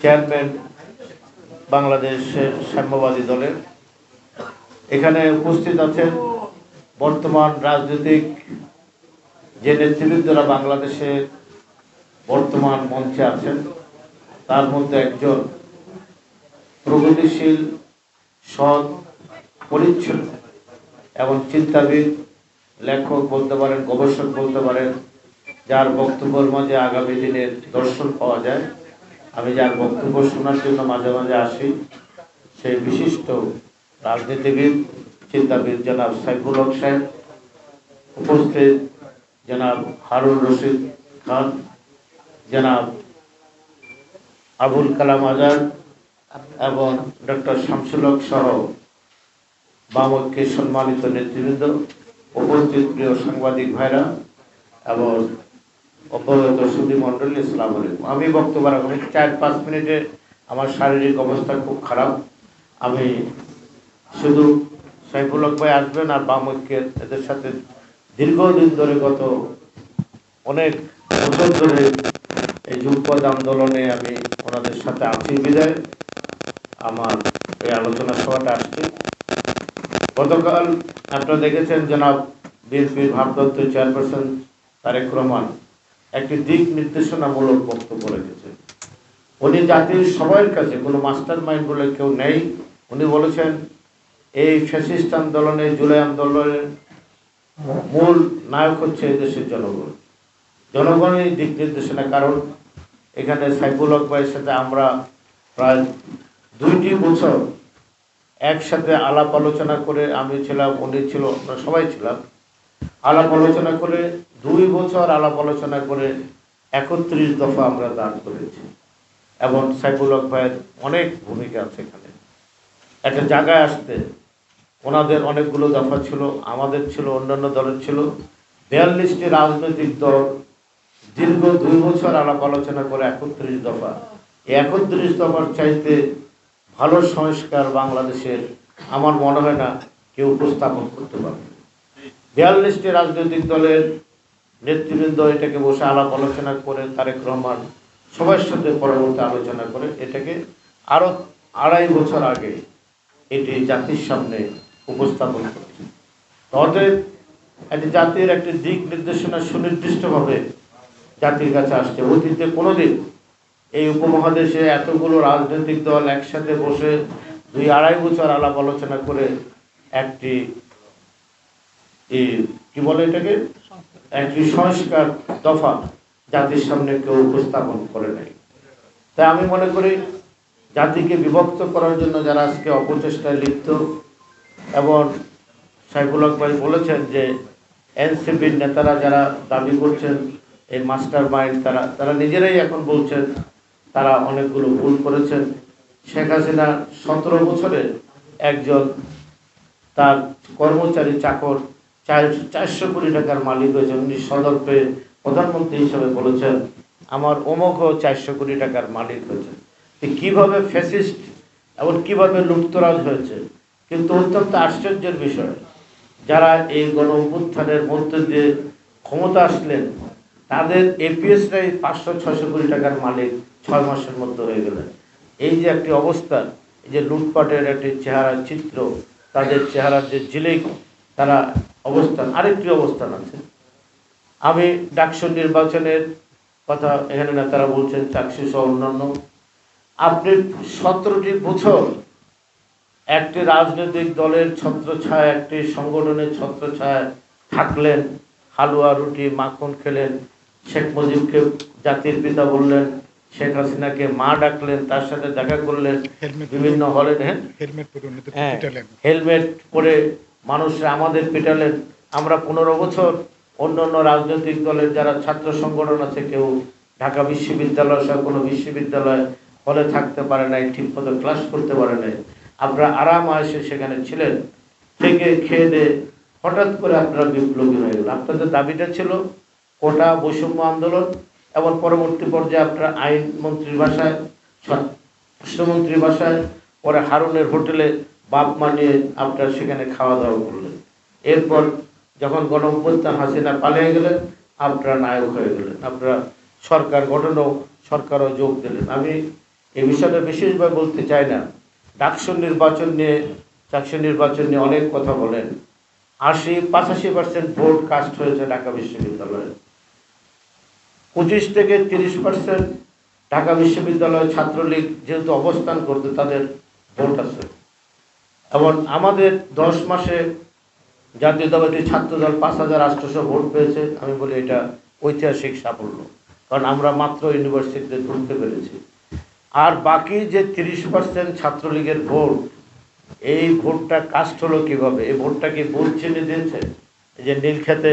Chairman বাংলাদেশের সাম্যবাদী দলের। এখানে উপস্থিত আছেন বর্তমান রাজনৈতিক যে নেতৃবৃন্দরা বাংলাদেশে বর্তমান মঞ্চে আছেন, তার মধ্যে একজন প্রগতিশীল, সৎ, পরিচ্ছন্ন এবং চিন্তাবিদ লেখক বলতে পারেন, গবেষক বলতে পারেন, যার বক্তব্যের মাঝে আগামী দিনের দর্শন পাওয়া যায়। আমি যার বক্তব্য শোনার জন্য মাঝে মাঝে আসি সেই বিশিষ্ট রাজনীতিবিদ, চিন্তাবিদ জনাব সাইফুল হক সাহেব, উপস্থিত জনাব হারুন রশিদ খান, জনাব আবুল কালাম আজাদ এবং ডক্টর শামসুল হক সহ বামকে সম্মানিত নেতৃবৃন্দ, উপস্থিত প্রিয় সাংবাদিক ভাইরা এবং অব্যাহত সুদী ইসলাম আলাইকুম। আমি বক্তব্য রাখব চার পাঁচ মিনিটে আমার শারীরিক অবস্থা খুব খারাপ। আমি শুধু সাইফুল হক ভাই আসবেন আর বাম ঐক্যের এদের সাথে দীর্ঘদিন ধরে গত অনেক বছর ধরে এই যুগপদ আন্দোলনে আমি ওনাদের সাথে আছি বিদায়। আমার এই আলোচনা সভাটা আসছে। গতকাল আপনারা দেখেছেন জনাব বিএনপির ভারপ্রাপ্ত চেয়ারপারসন তারেক রহমান একটি দিক নির্দেশনামূলক বক্তব্য রেখেছেন উনি জাতির সবার কাছে, কোনো মাস্টার মাইন্ড বলে কেউ নেই। উনি বলেছেন, এই ফ্যাসিস্ট আন্দোলনে, জুলাই আন্দোলনের মূল নায়ক হচ্ছে দেশের জনগণ। জনগণের দিক নির্দেশনা, কারণ এখানে সাইফুল হক ভাইয়ের সাথে আমরা প্রায় দুইটি বছর একসাথে আলাপ আলোচনা করে আমি ছিলাম, উনি ছিল, আমরা সবাই ছিলাম। আলাপ আলোচনা করে দুই বছর আলাপ আলোচনা করে একত্রিশ দফা আমরা দান করেছি। এবং সাইফুল হক ভাইয়ের অনেক ভূমিকা আছে এখানে। একটা জায়গায় আসতে ওনাদের অনেকগুলো দফা ছিল, আমাদের ছিল, অন্যান্য দলের ছিল। বিয়াল্লিশটি রাজনৈতিক দল দীর্ঘ দুই বছর আলাপ আলোচনা করে একত্রিশ দফা। এই একত্রিশ দফার চাইতে ভালো সংস্কার বাংলাদেশের আমার মনে হয় না কেউ উপস্থাপন করতে পারবে। বিয়াল্লিশটি রাজনৈতিক দলের নেতৃবৃন্দ এটাকে বসে আলাপ আলোচনা করে তারেক রহমান সবার সাথে পরবর্তী আলোচনা করে, এটাকে আরও আড়াই বছর আগে এটি জাতির সামনে উপস্থাপন করছে অতএব একটি জাতির একটি দিক নির্দেশনা সুনির্দিষ্টভাবে জাতির কাছে আসছে। অতীতে কোনোদিন এই উপমহাদেশে এতগুলো রাজনৈতিক দল একসাথে বসে দুই আড়াই বছর আলাপ আলোচনা করে একটি কি বলে এটাকে? একটি সংস্কার দফা জাতির সামনে কেউ উপস্থাপন করে নাই। তাই আমি মনে করি জাতিকে বিভক্ত করার জন্য যারা আজকে অপচেষ্টায় লিপ্ত এবং সাইফুল হক ভাই বলেছেন যে এনসিপির নেতারা যারা দাবি করছেন, এই মাস্টার মাইন্ড তারা তারা নিজেরাই এখন বলছেন তারা অনেকগুলো ভুল করেছেন। শেখ হাসিনা সতেরো বছরে একজন তার কর্মচারী চাকর চারশো কোটি টাকার মালিক হয়েছে উনি সদর্পে প্রধানমন্ত্রী হিসেবে বলেছেন, আমার অমুকও চারশো কোটি টাকার মালিক হয়েছে। কীভাবে ফ্যাসিস্ট এবং কীভাবে লুপ্তরাজ হয়েছে? কিন্তু অত্যন্ত আশ্চর্যের বিষয়, যারা এই গণ অভ্যুত্থানের মধ্যে দিয়ে ক্ষমতা আসলেন, তাদের এপিএসরাই পাঁচশো ছশো কোটি টাকার মালিক ছয় মাসের মধ্যে হয়ে গেলেন। এই যে একটি অবস্থা, এই যে লুটপাটের একটি চেহারা চিত্র, তাদের চেহারার যে জিলেক তারা অবস্থান আরেকটি অবস্থান আছে। আমি ডাকসু নির্বাচনের কথা এখানে নেতারা বলছেন চাকসু সহ অন্যান্য। আপনি সতেরোটি বছর একটি রাজনৈতিক দলের ছত্রছায়া একটি সংগঠনের ছত্রছায়া থাকলেন হালুয়া রুটি মাখন খেলেন শেখ মুজিবকে জাতির পিতা বললেন শেখ হাসিনাকে মা ডাকলেন তার সাথে দেখা করলেন বিভিন্ন হলে হ্যাঁ? হেলমেট পরে মানুষরা আমাদের পিটালেন আমরা পনেরো বছর অন্য অন্য রাজনৈতিক দলের যারা ছাত্র সংগঠন আছে, কেউ ঢাকা বিশ্ববিদ্যালয় সহ কোনো বিশ্ববিদ্যালয় হলে থাকতে পারে নাই ঠিকমতো ক্লাস করতে পারে নাই। আপনারা আরাম আসে সেখানে ছিলেন, থেকে খেয়ে দিয়ে হঠাৎ করে আপনারা বিপ্লবী হয়ে গেল আপনাদের দাবিটা ছিল কোটা বৈষম্য আন্দোলন এবং পরবর্তী পর্যায়ে আপনারা আইন মন্ত্রীর বাসায়, স্বাস্থ্যমন্ত্রীর বাসায়, পরে হারুনের হোটেলে বাপ মানিয়ে আপনার সেখানে খাওয়া দাওয়া করলেন। এরপর যখন গণঅভ্যুত্থান হাসিনা পালিয়ে গেলেন, আপনারা নায়ক হয়ে গেলেন। আপনারা সরকার গঠনও সরকারও যোগ দিলেন। আমি এই বিষয়টা বিশেষভাবে বলতে চাই না। ডাকসু নির্বাচন নিয়ে চাকসু নির্বাচন নিয়ে অনেক কথা বলেন। আশি, পঁচাশি পার্সেন্ট ভোট কাস্ট হয়েছে ঢাকা বিশ্ববিদ্যালয়ে। পঁচিশ থেকে তিরিশ পার্সেন্ট ঢাকা বিশ্ববিদ্যালয় ছাত্রলীগ যেহেতু অবস্থান করতে তাদের ভোট আছে। এবং আমাদের দশ মাসে জাতীয়তাবাদী ছাত্রদল পাঁচ হাজার আটশোশো ভোট পেয়েছে, আমি বলি এটা ঐতিহাসিক সাফল্য, কারণ আমরা মাত্র ইউনিভার্সিটিতে ঢুকতে পেরেছি। আর বাকি যে তিরিশ পার্সেন্ট ছাত্রলীগের ভোট, এই ভোটটা কাস্ট হলো কীভাবে? এই ভোটটা কি ভোট চিনে দিয়েছে যে নীলক্ষেতে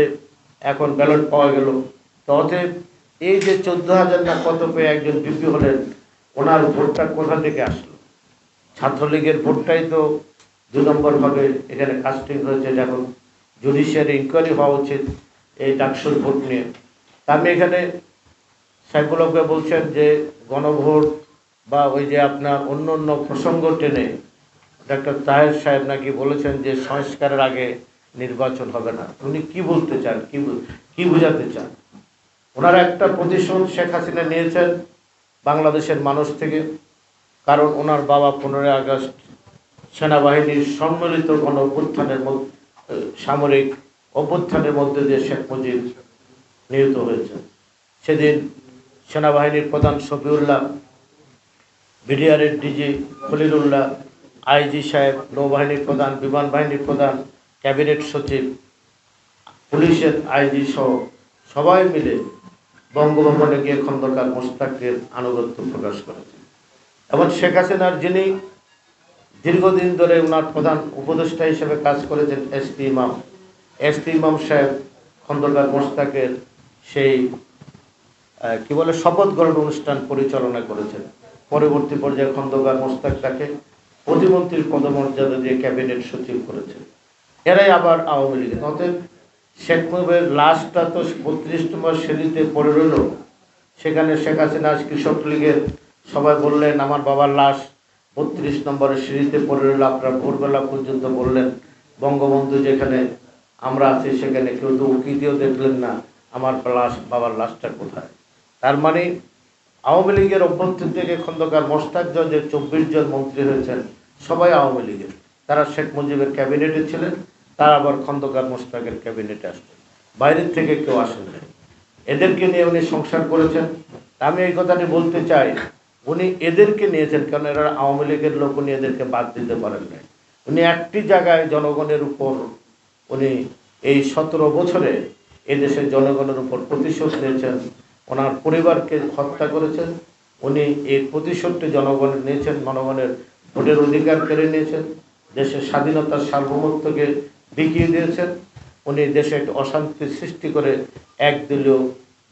এখন ব্যালট পাওয়া গেল। তো অতএব এই যে চোদ্দ হাজার না কত পেয়ে একজন বিপি হলেন, ওনার ভোটটা কোথা থেকে আসলো? ছাত্রলীগের ভোটটাই তো দু নম্বর নম্বরভাবে এখানে কাস্টিং হয়েছে যেমন জুডিশিয়ারি ইনকোয়ারি হওয়া উচিত এই ডাকসুর ভোট নিয়ে। আমি এখানে সাইফুলকে বলছেন যে, গণভোট বা ওই যে আপনার অন্য অন্য প্রসঙ্গ টেনে ডাক্তার তাহের সাহেব নাকি বলেছেন যে, সংস্কারের আগে নির্বাচন হবে না। উনি কি বলতে চান? কি কি বোঝাতে চান? ওনারা একটা প্রতিশোধ শেখ হাসিনা নিয়েছেন বাংলাদেশের মানুষ থেকে, কারণ ওনার বাবা পনেরোই আগস্ট সেনাবাহিনীর সম্মিলিত গণ অভ্যুত্থানের সামরিক অভ্যুত্থানের মধ্যে দিয়ে শেখ মুজিব নিহত হয়েছে। সেদিন সেনাবাহিনীর প্রধান শফিউল্লাহ, বিডিআরের ডিজি খলিলুল্লাহ, আইজি সাহেব, নৌবাহিনীর প্রধান, বিমান বাহিনীর প্রধান, ক্যাবিনেট সচিব, পুলিশের আইজি সহ সবাই মিলে বঙ্গভবনে গিয়ে খন্দকার মোস্তাকের আনুগত্য প্রকাশ করেছেন। এবং শেখ হাসিনার যিনি দীর্ঘদিন ধরে ওনার প্রধান উপদেষ্টা হিসেবে কাজ করেছেন S P Imam. S P Imam সাহেব খন্দকার মোস্তাকের সেই কি বলে, শপথ গ্রহণ অনুষ্ঠান পরিচালনা করেছেন। পরবর্তী পর্যায়ে খন্দকার মোস্তাক তাকে প্রতিমন্ত্রীর পদমর্যাদা দিয়ে ক্যাবিনেট সচিব করেছেন। এরাই আবার আওয়ামী লীগ। অতএব শেখ মুজিবের লাশটা তো বত্রিশ নম্বর সিঁড়িতে পড়ে রইল। সেখানে শেখ হাসিনা কৃষক লীগের সবাই বললেন, আমার বাবার লাশ বত্রিশ নম্বরের সিঁড়িতে পড়ে রইল আপনার ভোরবেলা পর্যন্ত বললেন, বঙ্গবন্ধু যেখানে আমরা আছি সেখানে কেউ তো উকি দিয়েও দেখলেন না আমার লাশ, বাবার লাশটা কোথায়? তার মানে আওয়ামী লীগের অভ্যন্তর থেকে খন্দকার মোস্তাক যে চব্বিশ জন মন্ত্রী হয়েছেন, সবাই আওয়ামী লীগের। তারা শেখ মুজিবের ক্যাবিনেটে ছিলেন, তারা আবার খন্দকার মোস্তাকের ক্যাবিনেটে আসলেন। বাইরের থেকে কেউ আসেন এদেরকে নিয়ে উনি সংসার করেছেন। আমি এই কথাটি বলতে চাই উনি এদেরকে নিয়েছেন, কারণ এরা আওয়ামী লীগের লোক উনি এদেরকে বাদ দিতে পারেন নাই। উনি একটি জায়গায় জনগণের উপর উনি এই সতেরো বছরে এদেশের জনগণের উপর প্রতিশোধ নিয়েছেন, ওনার পরিবারকে হত্যা করেছেন, উনি এই প্রতিশোধটি জনগণের নিয়েছেন, জনগণের ভোটের অধিকার কেড়ে নিয়েছেন, দেশের স্বাধীনতার সার্বভৌমত্বকে বিকিয়ে দিয়েছেন, উনি দেশে একটি অশান্তি সৃষ্টি করে একদলীয়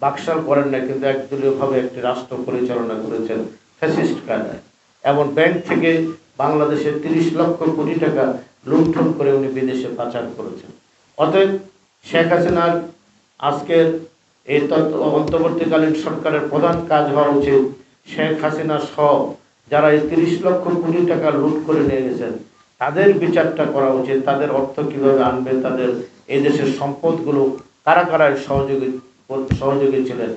বাকশাল করেন না কিন্তু একদলীয়ভাবে একটি রাষ্ট্র পরিচালনা করেছেন ফ্যাসিস্ট কায়দায় এমন ব্যাংক থেকে বাংলাদেশের তিরিশ লক্ষ কোটি টাকা লুণ্ঠন করে উনি বিদেশে পাচার করেছেন। অতএব শেখ হাসিনার আজকের এই অন্তর্বর্তীকালীন সরকারের প্রধান কাজ হওয়া উচিত। শেখ হাসিনা সহ যারা এই তিরিশ লক্ষ কোটি টাকা লুট করে নিয়ে গেছেন, তাদের বিচারটা করা উচিত। তাদের অর্থ কীভাবে আনবে, তাদের এই দেশের সম্পদগুলো কারা কারা সহযোগী সহযোগী ছিলেন,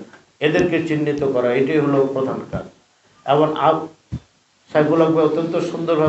এদেরকে চিহ্নিত করা, এটাই হলো প্রধান কাজ। এবং হক ভাই অত্যন্ত সুন্দরভাবে